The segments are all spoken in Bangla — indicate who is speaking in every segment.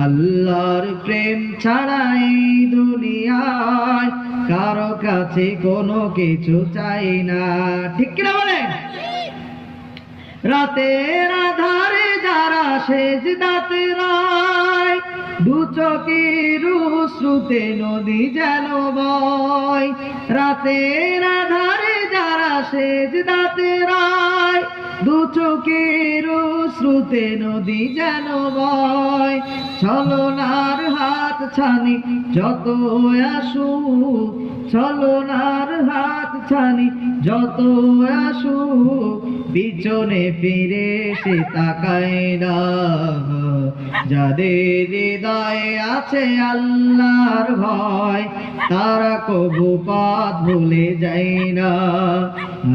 Speaker 1: আল্লাহর প্রেম ছাড়াই দুনিয়ায় কারও কাছে কোনো কিছু চাই না। ঠিক কিনা বলেন? রাতের আধারে যারা সেজ দাতে রায়, দু চোখের শ্রুতে নদী যেন বয়। রাতের আধারে যারা সেজ দাতে রায়, দু চোখের শ্রুতে নদী যেন বয়। ছলনার হাত ছানি যত আসু ছলনার হাত ছানি। যত আসু পিছনে ফিরে সে তাকায় না। যাদের হৃদয়ে আছে আল্লাহর ভয়, তারা কবু পথ ভুলে যায় না।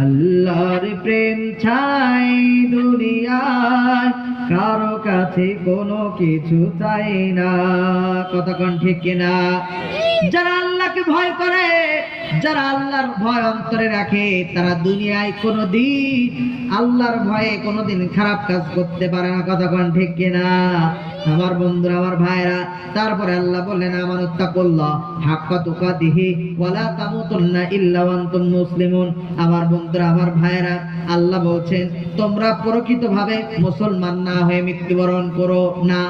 Speaker 1: আল্লাহর প্রেম ছাই দুনিয়ায়, কারও কাছে কোনো কিছু চাই না। কতক্ষণ ঠিক কিনা? যারা আল্লাহকে ভয় করে, যারা আল্লাহর ভয় অন্তরে রাখে, তারা দুনিয়ায় কোনো দিন আল্লাহর ভয়ে কোনোদিন খারাপ কাজ করতে পারে না কতক্ষণ ঠিক কিনা? আমার বন্ধুরা, আমার ভাইরা তারপরে আল্লাহ বললেন আমার উত্তাকুল্লাহ হাক্কা তুকাতিহি ওয়ালা তামুতুন্না ইল্লা ওয়া আনতুম মুসলিমুন। আমার বন্ধুরা, আমার ভাইরা আল্লাহ বলছেন, তোমরা প্রকৃতভাবে মুসলমান না হয়ে মৃত্যুবরণ করো না।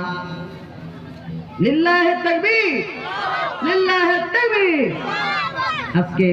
Speaker 1: লিল্লাহি তাকবীর। লিল্লাহি তাকবীর। আজকে